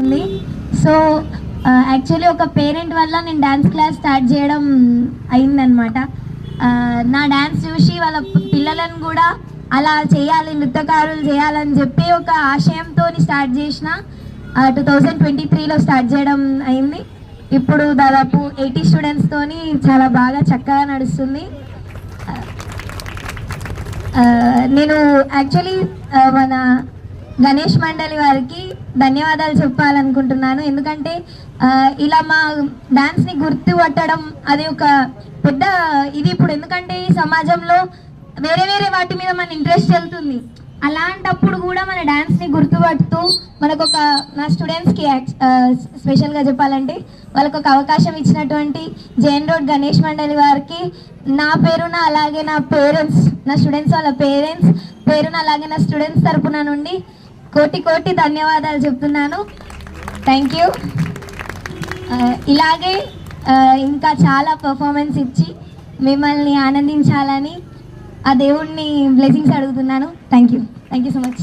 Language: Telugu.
ఉంది. సో యాక్చువల్లీ uh, ఒక పేరెంట్ వల్ల నేను డ్యాన్స్ క్లాస్ స్టార్ట్ చేయడం అయిందనమాట uh, నా డ్యాన్స్ చూసి వాళ్ళ పిల్లలను కూడా అలా చేయాలి నృత్యకారులు చేయాలని చెప్పి ఒక ఆశయంతో స్టార్ట్ చేసిన టూ థౌజండ్ ట్వంటీ త్రీలో స్టార్ట్ చేయడం అయింది. ఇప్పుడు దాదాపు ఎయిటీ స్టూడెంట్స్తోని చాలా బాగా చక్కగా నడుస్తుంది. Uh, నేను యాక్చువల్లీ మన గణేష్ మండలి వారికి ధన్యవాదాలు చెప్పాలనుకుంటున్నాను. ఎందుకంటే ఇలా మా డాన్స్ని గుర్తుపట్టడం అది ఒక పెద్ద ఇది ఇప్పుడు. ఎందుకంటే ఈ సమాజంలో వేరే వేరే వాటి మీద మన ఇంట్రెస్ట్ వెళ్తుంది. అలాంటప్పుడు కూడా మన డాన్స్ని గుర్తుపడుతూ మనకు ఒక నా స్టూడెంట్స్కి స్పెషల్గా చెప్పాలంటే వాళ్ళకు ఒక అవకాశం ఇచ్చినటువంటి జైన్ రోడ్ గణేష్ మండలి వారికి నా పేరున అలాగే నా పేరెంట్స్ నా స్టూడెంట్స్ వాళ్ళ పేరెంట్స్ పేరున అలాగే నా స్టూడెంట్స్ తరపున నుండి కోటి కోటి ధన్యవాదాలు చెప్తున్నాను. థ్యాంక్ యూ ఇలాగే ఇంకా చాలా పర్ఫార్మెన్స్ ఇచ్చి మిమ్మల్ని ఆనందించాలని ఆ దేవుణ్ణి బ్లెస్సింగ్స్ అడుగుతున్నాను. Thank you thank you so much